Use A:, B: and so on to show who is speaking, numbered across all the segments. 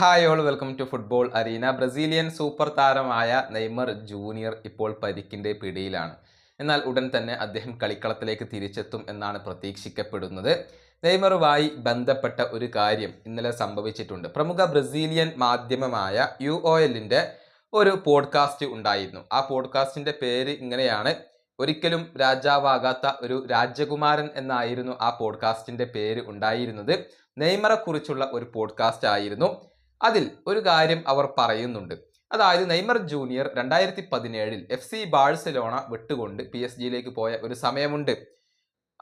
A: Hi all welcome to football arena Brazilian super താരമായ Neymar junior ഇപ്പോൾ പരിക്കിന്റെ പിടിയിലാണ്. എന്നാൽ ഉടൻ തന്നെ അദ്ദേഹം കളിക്കളത്തിലേക്ക് തിരിച്ചെത്തും എന്നാണ് പ്രതീക്ഷിക്കപ്പെടുന്നത്. നെയ്മറുമായി ബന്ധപ്പെട്ട ഒരു കാര്യം ഇന്നലെ സംഭവിച്ചിട്ടുണ്ട്. പ്രമുഖ ബ്രസീലിയൻ മാധ്യമമായ യു ഒ എല്ലിന്റെ ഒരു പോഡ്കാസ്റ്റ് ഉണ്ടായിരുന്നു. ആ പോഡ്കാസ്റ്റിന്റെ പേര് ഇങ്ങനെയാണ്. ഒരിക്കലും രാജാവാകാത്ത ഒരു രാജകുമാരൻ എന്നായിരുന്നു ആ പോഡ്കാസ്റ്റിന്റെ പേര് ഉണ്ടായിരുന്നത്. നെയ്മറെ കുറിച്ചുള്ള ഒരു പോഡ്കാസ്റ്റ് ആയിരുന്നു. അതിൽ ഒരു കാര്യം അവർ പറയുന്നുണ്ട്. അതായത് നെയ്മർ ജൂനിയർ രണ്ടായിരത്തി പതിനേഴിൽ എഫ് സി ബാഴ്സലോണ വിട്ടുകൊണ്ട് പി എസ് ജിയിലേക്ക് പോയ ഒരു സമയമുണ്ട്.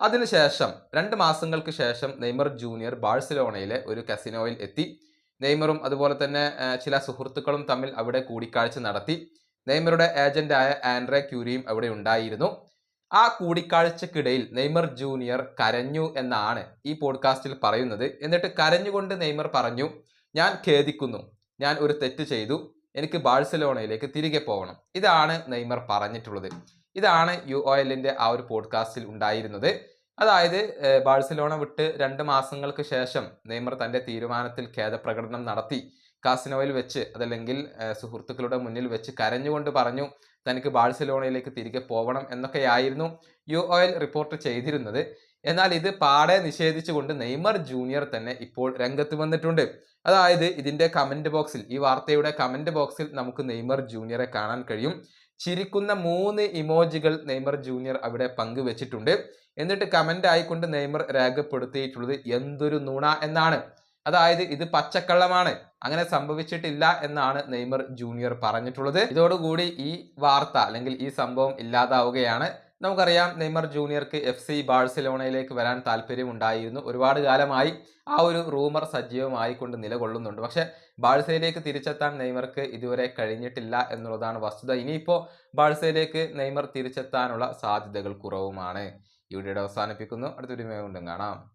A: അതിനുശേഷം രണ്ട് മാസങ്ങൾക്ക് ശേഷം നെയ്മർ ജൂനിയർ ബാഴ്സലോണയിലെ ഒരു കസിനോയിൽ എത്തി. നെയ്മറും അതുപോലെ തന്നെ ചില സുഹൃത്തുക്കളും തമ്മിൽ അവിടെ കൂടിക്കാഴ്ച നടത്തി. നെയ്മറുടെ ഏജന്റായ ആൻഡ്രെ ക്യൂരിയും അവിടെ ഉണ്ടായിരുന്നു. ആ കൂടിക്കാഴ്ചക്കിടയിൽ നെയ്മർ ജൂനിയർ കരഞ്ഞു എന്നാണ് ഈ പോഡ്കാസ്റ്റിൽ പറയുന്നത്. എന്നിട്ട് കരഞ്ഞുകൊണ്ട് നെയ്മർ പറഞ്ഞു ഞാൻ ഖേദിക്കുന്നു. ഞാൻ ഒരു തെറ്റ് ചെയ്തു. എനിക്ക് ബാഴ്സലോണയിലേക്ക് തിരികെ പോകണം. ഇതാണ് നെയ്മർ പറഞ്ഞിട്ടുള്ളത്. ഇതാണ് യു ഒ എല്ലിന്റെ ആ ഒരു പോഡ്കാസ്റ്റിൽ ഉണ്ടായിരുന്നത്. അതായത് ബാഴ്സലോണ വിട്ട് രണ്ട് മാസങ്ങൾക്ക് ശേഷം നെയ്മർ തന്റെ തീരുമാനത്തിൽ ഖേദപ്രകടനം നടത്തി. കാസിനോയിൽ വെച്ച് അതല്ലെങ്കിൽ സുഹൃത്തുക്കളുടെ മുന്നിൽ വെച്ച് കരഞ്ഞുകൊണ്ട് പറഞ്ഞു തനിക്ക് ബാഴ്സലോണയിലേക്ക് തിരികെ പോകണം എന്നൊക്കെയായിരുന്നു യു ഒ എൽ റിപ്പോർട്ട് ചെയ്തിരുന്നത്. എന്നാൽ ഇത് പാടെ നിഷേധിച്ചുകൊണ്ട് നെയ്മർ ജൂനിയർ തന്നെ ഇപ്പോൾ രംഗത്ത് വന്നിട്ടുണ്ട്. അതായത് ഇതിന്റെ കമന്റ് ബോക്സിൽ ഈ വാർത്തയുടെ കമന്റ് ബോക്സിൽ നമുക്ക് നെയ്മർ ജൂനിയറെ കാണാൻ കഴിയും. ചിരിക്കുന്ന മൂന്ന് ഇമോജികൾ നെയ്മർ ജൂനിയർ അവിടെ പങ്കുവെച്ചിട്ടുണ്ട്. എന്നിട്ട് കമന്റ് ആയിക്കൊണ്ട് നെയ്മർ രേഖപ്പെടുത്തിയിട്ടുള്ളത് എന്തൊരു നുണ എന്നാണ്. അതായത് ഇത് പച്ചക്കള്ളമാണ്. അങ്ങനെ സംഭവിച്ചിട്ടില്ല എന്നാണ് നെയ്മർ ജൂനിയർ പറഞ്ഞിട്ടുള്ളത്. ഇതോടുകൂടി ഈ വാർത്ത അല്ലെങ്കിൽ ഈ സംഭവം ഇല്ലാതാവുകയാണ്. നമുക്കറിയാം നെയ്മർ ജൂനിയർക്ക് എഫ് സി ബാഴ്സലോണയിലേക്ക് വരാൻ താല്പര്യമുണ്ടായിരുന്നു. ഒരുപാട് കാലമായി ആ ഒരു റൂമർ സജീവമായിക്കൊണ്ട് നിലകൊള്ളുന്നുണ്ട്. പക്ഷെ ബാഴ്സയിലേക്ക് തിരിച്ചെത്താൻ നെയ്മർക്ക് ഇതുവരെ കഴിഞ്ഞിട്ടില്ല എന്നുള്ളതാണ് വസ്തുത. ഇനിയിപ്പോൾ ബാഴ്സയിലേക്ക് നെയ്മർ തിരിച്ചെത്താനുള്ള സാധ്യതകൾ കുറവുമാണ്. ഈ വീഡിയോ അവസാനിപ്പിക്കുന്നു. അടുത്തൊരു കൊണ്ടും കാണാം.